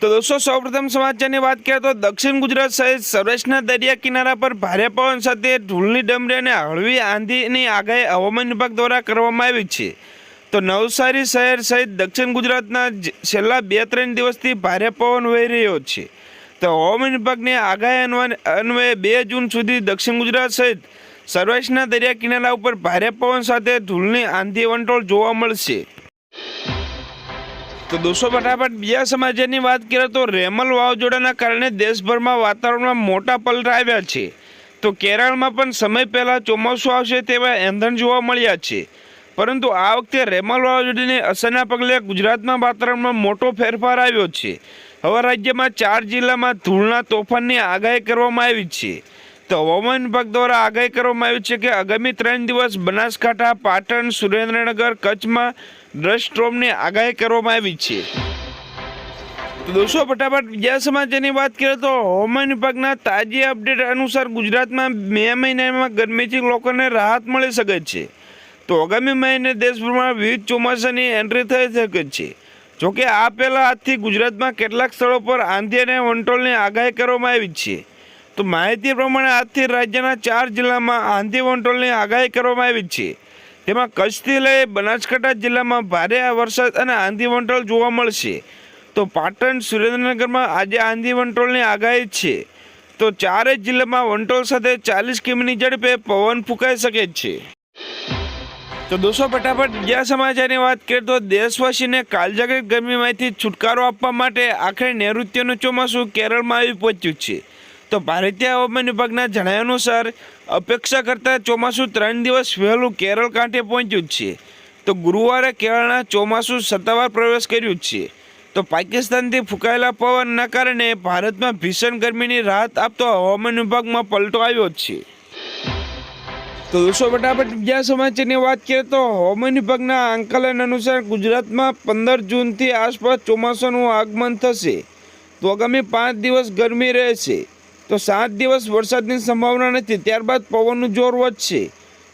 તો દોસ્તો, સૌપ્રથમ સમાચારની વાત કરીએ તો દક્ષિણ ગુજરાત સહિત સૌરાષ્ટ્રના દરિયા કિનારા પર ભારે પવન સાથે ધૂળની ડમરી અને હળવી આંધીની આગાહી હવામાન વિભાગ દ્વારા કરવામાં આવી છે. તો નવસારી શહેર સહિત દક્ષિણ ગુજરાતના છેલ્લા બે ત્રણ દિવસથી ભારે પવન વહી રહ્યો છે. તો હવામાન વિભાગની આગાહી અન્વયે બે જૂન સુધી દક્ષિણ ગુજરાત સહિત સૌરાષ્ટ્રના દરિયા કિનારા ઉપર ભારે પવન સાથે ધૂળની આંધી વંટોળ જોવા મળશે. તો દોસ્તો, ફટાફટ બીજા સમાચારની વાત કરીએ તો રેમલ વાવાઝોડાના કારણે દેશભરમાં વાતાવરણમાં મોટા પલટા આવ્યા છે. તો કેરળમાં પણ સમય પહેલાં ચોમાસું આવશે તેવા એંધણ જોવા મળ્યા છે. પરંતુ આ વખતે રેમલ વાવાઝોડાની અસરના પગલે ગુજરાતમાં વાતાવરણમાં મોટો ફેરફાર આવ્યો છે. હવે રાજ્યમાં ચાર જિલ્લામાં ધૂળના તોફાનની આગાહી કરવામાં આવી છે. તો હવામાન વિભાગ દ્વારા આગાહી કરવામાં આવી છે કે આગામી ત્રણ દિવસ બનાસકાંઠા, પાટણ, સુરેન્દ્રનગર, કચ્છમાં ડસ્ટસ્ટ્રોમની આગાહી કરવામાં આવી છે. દોસ્તો, ફટાફટ બીજા સમાચારની વાત કરીએ તો હવામાન વિભાગના તાજી અપડેટ અનુસાર ગુજરાતમાં મે મહિનામાં ગરમીથી લોકોને રાહત મળી શકે છે. તો આગામી મહિને દેશભરમાં વિવિધ ચોમાસાની એન્ટ્રી થઈ શકે છે. જોકે આ પહેલાં આજથી ગુજરાતમાં કેટલાક સ્થળો પર આંધી અને વંટોળની આગાહી કરવામાં આવી છે. તો માહિતી પ્રમાણે આજથી રાજ્યના ચાર જિલ્લામાં આંધી વંટોળની આગાહી કરવામાં આવી છે. તેમાં કચ્છથી લઈ બનાસકાંઠા જિલ્લામાં ભારે વરસાદ અને આંધી વંટોળ જોવા મળશે. તો પાટણ સુરેન્દ્રનગરમાં આજે આંધી વંટોળની આગાહી છે. તો ચારેય જિલ્લામાં વંટોળ સાથે ચાલીસ કિમીની ઝડપે પવન ફૂંકાઈ શકે છે. તો દોસ્તો ફટાફટ બીજા સમાચારની વાત કરીએ તો દેશવાસીને કાલજાગૃત ગરમીમાંથી છુટકારો આપવા માટે આખરે નૈઋત્યનું ચોમાસું કેરળમાં આવી પહોંચ્યું છે. તો ભારતીય હવામાન વિભાગના જણાવ્યા અનુસાર અપેક્ષા કરતાં ચોમાસું ત્રણ દિવસ વહેલું કેરળ કાંઠે પહોંચ્યું છે. તો ગુરુવારે કેરળના ચોમાસું સત્તાવાર પ્રવેશ કર્યું છે. તો પાકિસ્તાનથી ફૂંકાયેલા પવનના કારણે ભારતમાં ભીષણ ગરમીની રાહત આપતો હવામાન વિભાગમાં પલટો આવ્યો છે. તો દોસ્તો, ફટાફટ બીજા સમાચારની વાત કરીએ તો હવામાન વિભાગના આંકલન અનુસાર ગુજરાતમાં પંદર જૂનથી આસપાસ ચોમાસાનું આગમન થશે. તો આગામી પાંચ દિવસ ગરમી રહેશે. તો સાત દિવસ વરસાદની સંભાવના નથી. ત્યારબાદ પવનનું જોર વધશે.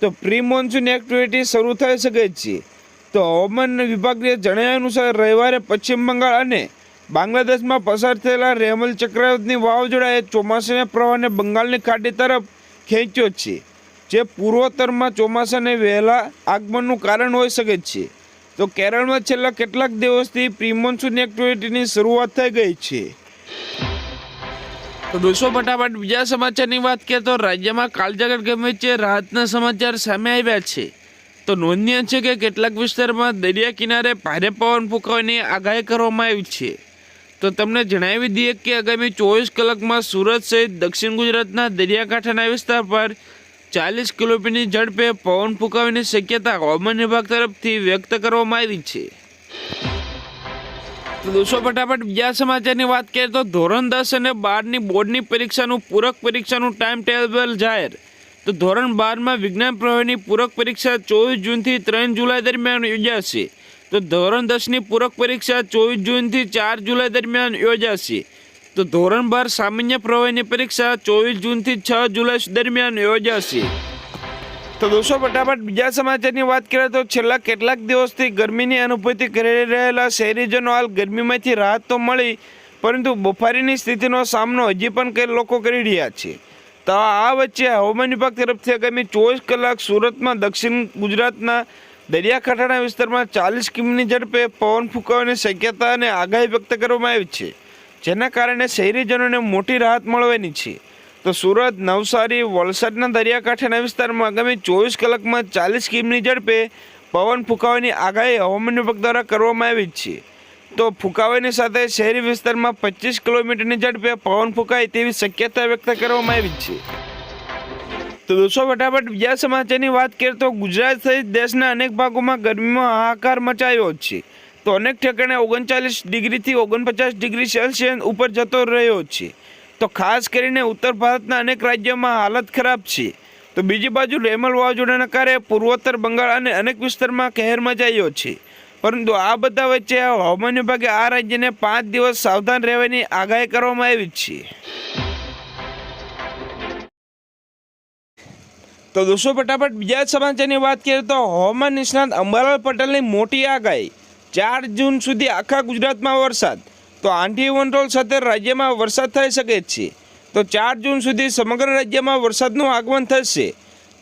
તો પ્રી મોન્સૂન એક્ટિવિટી શરૂ થઈ શકે છે. તો હવામાન વિભાગે જણાવ્યા અનુસાર રવિવારે પશ્ચિમ બંગાળ અને બાંગ્લાદેશમાં પસાર થયેલા રેમલ ચક્રવર્તની વાવાઝોડાએ ચોમાસાના પ્રવાહને બંગાળની ખાડી તરફ ખેંચ્યો છે, જે પૂર્વોત્તરમાં ચોમાસાને વહેલા આગમનનું કારણ હોઈ શકે છે. તો કેરળમાં છેલ્લા કેટલાક દિવસથી પ્રિમોન્સૂન એક્ટિવિટીની શરૂઆત થઈ ગઈ છે. તો દોસ્તો, ફટાફટ બીજા સમાચારની વાત કરીએ તો રાજ્યમાં કાળજાગર ગમે છે રાહતના સમાચાર સામે આવ્યા છે. તો નોંધનીય છે કે કેટલાક વિસ્તારમાં દરિયા કિનારે ભારે પવન ફૂંકાવાની આગાહી કરવામાં આવી છે. તો તમને જણાવી દઈએ કે આગામી ચોવીસ કલાકમાં સુરત સહિત દક્ષિણ ગુજરાતના દરિયાકાંઠાના વિસ્તાર પર ચાલીસ કિલોમીટરની ઝડપે પવન ફૂંકાવાની શક્યતા હવામાન વિભાગ તરફથી વ્યક્ત કરવામાં આવી છે. તો દોસ્તો, ફટાફટ બીજા સમાચારની વાત કરીએ તો ધોરણ દસ અને બારની બોર્ડની પરીક્ષાનું પૂરક પરીક્ષાનું ટાઈમ ટેબલ જાહેર. તો ધોરણ બારમાં વિજ્ઞાન પ્રવાહની પૂરક પરીક્ષા ચોવીસ જૂનથી ત્રણ જુલાઈ દરમિયાન યોજાશે. તો ધોરણ દસની પૂરક પરીક્ષા ચોવીસ જૂનથી ચાર જુલાઈ દરમિયાન યોજાશે. તો ધોરણ બાર સામાન્ય પ્રવાહની પરીક્ષા ચોવીસ જૂનથી છ જુલાઈ દરમિયાન યોજાશે. તો દોસ્તો, ફટાફટ બીજા સમાચારની વાત કરીએ તો છેલ્લા કેટલાક દિવસથી ગરમીની અનુભૂતિ કરી રહેલા શહેરીજનો હાલ ગરમીમાંથી રાહત તો મળી, પરંતુ બફારીની સ્થિતિનો સામનો હજી પણ કઈ લોકો કરી રહ્યા છે. તો આ વચ્ચે હવામાન વિભાગ તરફથી આગામી ચોવીસ કલાક સુરતમાં દક્ષિણ ગુજરાતના દરિયાકાંઠાના વિસ્તારમાં ચાલીસ કિમીની ઝડપે પવન ફૂંકાવાની શક્યતા અને આગાહી વ્યક્ત કરવામાં આવી છે, જેના કારણે શહેરીજનોને મોટી રાહત મળવાની છે. તો સુરત, નવસારી, વલસાડના દરિયાકાંઠાના વિસ્તારમાં આગામી ચોવીસ કલાકમાં ચાલીસ કિમીની ઝડપે પવન ફૂંકાવાની આગાહી હવામાન વિભાગ દ્વારા કરવામાં આવી છે. તો ફૂંકાવાની સાથે શહેરી વિસ્તારમાં પચીસ કિલોમીટરની ઝડપે પવન ફૂંકાય તેવી શક્યતા વ્યક્ત કરવામાં આવી છે. તો દોસ્તો, ફટાફટ બીજા સમાચારની વાત કરીએ તો ગુજરાત સહિત દેશના અનેક ભાગોમાં ગરમીમાં હાહાકાર મચાયો છે. તો અનેક ઠેકાણે ઓગણચાલીસ ડિગ્રીથી ઓગણપચાસ ડિગ્રી સેલ્સિયસ ઉપર જતો રહ્યો છે. તો ખાસ કરીને ઉત્તર ભારતના અનેક રાજ્યોમાં હાલત ખરાબ છે. તો બીજી બાજુ રેમલ વાવાઝોડાના કારણે પૂર્વોત્તર બંગાળ અને અનેક વિસ્તારમાં કહેર મચાયો છે. પરંતુ આ બધા વચ્ચે હવામાન વિભાગે આ રાજ્યને પાંચ દિવસ સાવધાન રહેવાની આગાહી કરવામાં આવી છે. તો દોસ્તો, ફટાફટ બીજા સમાચારની વાત કરીએ તો હવામાન નિષ્ણાત અંબાલાલ પટેલની મોટી આગાહી. ચાર જૂન સુધી આખા ગુજરાતમાં વરસાદ. તો આંધી વંટોળ સાથે રાજ્યમાં વરસાદ થઈ શકે છે. તો ચાર જૂન સુધી સમગ્ર રાજ્યમાં વરસાદનું આગમન થશે.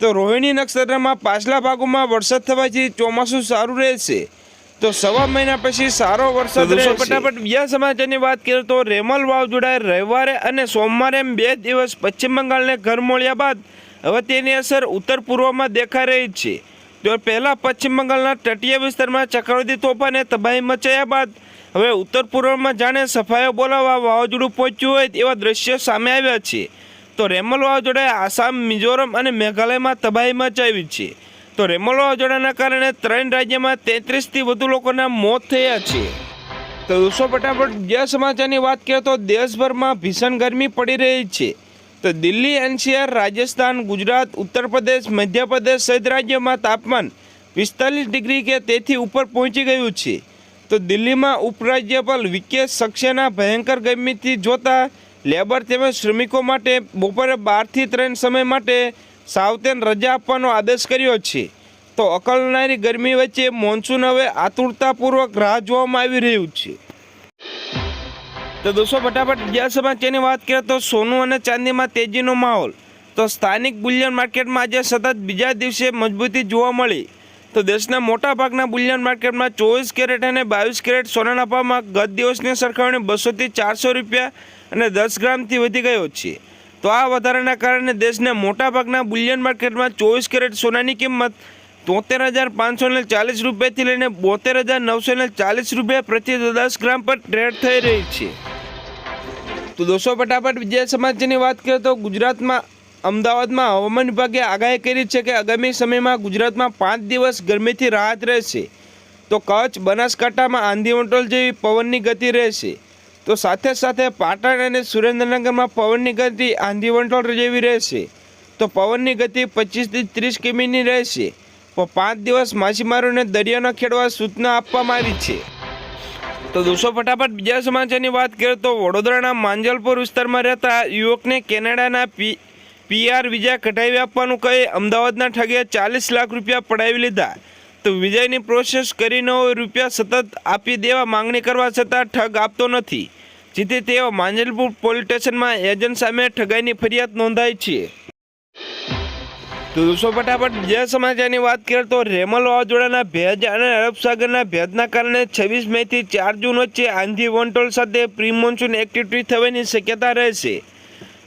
તો રોહિણી નક્ષત્રમાં પાછલા ભાગોમાં વરસાદ થવાથી ચોમાસું સારું રહેશે. તો સવા મહિના પછી સારો વરસાદ રહેશે. ફટાફટ બીજા સમાચારની વાત કરીએ તો રેમલ વાવાઝોડાએ રવિવારે અને સોમવારે એમ બે દિવસ પશ્ચિમ બંગાળને ઘર મળ્યા બાદ હવે તેની અસર ઉત્તર પૂર્વમાં દેખાઈ રહી છે. તો પહેલાં પશ્ચિમ બંગાળના તટીય વિસ્તારમાં ચક્રવર્તી તોફાને તબાહી મચાયા બાદ હવે ઉત્તર પૂર્વમાં જાણે સફાઈઓ બોલાવવા વાવાઝોડું પહોંચ્યું હોય તેવા દ્રશ્યો સામે આવ્યા છે. તો રેમલ વાવાઝોડાએ આસામ, મિઝોરમ અને મેઘાલયમાં તબાહી મચાવી છે. તો રેમલ વાવાઝોડાના કારણે ત્રણ રાજ્યમાં તેત્રીસથી વધુ લોકોના મોત થયા છે. તો દોસ્તો, ફટાફટ બીજા સમાચારની વાત કરીએ તો દેશભરમાં ભીષણ ગરમી પડી રહી છે. તો દિલ્હી, એનસીઆર, રાજસ્થાન, ગુજરાત ઉત્તર પ્રદેશ મધ્યપ્રદેશ સહિત રાજ્યોમાં તાપમાન પિસ્તાલીસ ડિગ્રી કે તેથી ઉપર પહોંચી ગયું છે. તો દિલ્હીમાં ઉપરાજ્યપાલ વિકેશ સક્સેના ભયંકર ગરમીથી જોતા લેબર તેમજ શ્રમિકો માટે બપોરે બારથી ત્રણ સમય માટે સાવતેન રજા આપવાનો આદેશ કર્યો છે. તો અકળનારી ગરમી વચ્ચે મોન્સૂન હવે આતુરતાપૂર્વક રાહ જોવામાં આવી રહ્યું છે. તો દોસ્તો, ફટાફટ બીજા સમાચારની વાત કરીએ તો સોનું અને ચાંદીમાં તેજીનો માહોલ. તો સ્થાનિક બુલિયન માર્કેટમાં આજે સતત બીજા દિવસે મજબૂતી જોવા મળી. તો દેશના મોટા ભાગના બુલિયન માર્કેટમાં ચોવીસ કેરેટ અને બાવીસ કેરેટ સોનાના ભાવમાં ગત દિવસની સરખામણી બસોથી ચારસો રૂપિયા અને દસ ગ્રામથી વધી ગયો છે. તો આ વધારાના કારણે દેશના મોટા ભાગના બુલિયન માર્કેટમાં ચોવીસ કેરેટ સોનાની કિંમત તોતેર હજાર પાંચસો ને ચાલીસ રૂપિયાથી લઈને બોતેર હજાર નવસો ને ચાલીસ રૂપિયા પ્રતિ દસ ગ્રામ પર ટ્રેડ થઈ રહી છે. તો દોસ્તો, ફટાફટ વિજય સમાચારની વાત કરીએ તો ગુજરાતમાં અમદાવાદમાં હવામાન વિભાગે આગાહી કરી છે કે આગામી સમયમાં ગુજરાતમાં પાંચ દિવસ ગરમીથી રાહત રહેશે. તો કચ્છ, બનાસકાંઠામાં આંધી વંટોળ જેવી પવનની ગતિ રહેશે. તો સાથે સાથે પાટણ અને સુરેન્દ્રનગરમાં પવનની ગતિ આંધી વંટોળ જેવી રહેશે. તો પવનની ગતિ પચીસથી ત્રીસ કિમીની રહેશે. તો પાંચ દિવસ માછીમારોને દરિયાના ખેડવા સૂચના આપવામાં આવી છે. તો દોસ્તો, ફટાફટ બીજા સમાચારની વાત કરીએ તો વડોદરાના માંજલપુર વિસ્તારમાં રહેતા યુવકને કેનેડાના પી પીઆર વિઝા કઢાવી આપવાનું કહી, અમદાવાદના ઠગે ચાલીસ લાખ રૂપિયા પડાવી લીધા. તો વિજયની પ્રોસેસ કરીને રૂપિયા સતત આપી દેવા માંગણી કરવા છતાં ઠગ આપતો નથી. જેથી તેઓ માંજલપુર પોલીસ સ્ટેશનમાં એજન્ટ સામે ઠગાઈની ફરિયાદ નોંધાઈ છે. તો દોસ્તો ફટાફટ બીજા સમાચારની વાત કરીએ તો રેમલ વાવાઝોડાના ભેજ અને અરબ સાગરના ભેજના કારણે છવ્વીસ મેથી ચાર જૂન વચ્ચે આંધી વંટોળ સાથે પ્રી મોન્સૂન એક્ટિવિટી થવાની શક્યતા રહેશે.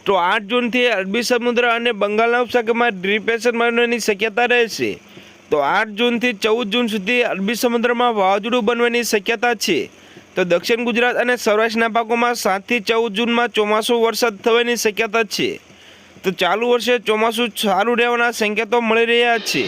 તો આઠ જૂનથી અરબી સમુદ્ર અને બંગાળના ઉપસાગરમાં ડિપ્રેશન બનવાની શક્યતા રહેશે તો આઠ જૂનથી ચૌદ જૂન સુધી અરબી સમુદ્રમાં વાવાઝોડું બનવાની શક્યતા છે. તો દક્ષિણ ગુજરાત અને સૌરાષ્ટ્રના ભાગોમાં સાતથી ચૌદ જૂનમાં ચોમાસું વરસાદ થવાની શક્યતા છે. તો ચાલુ વર્ષે ચોમાસું સારું રહેવાના સંકેતો મળી રહ્યા છે.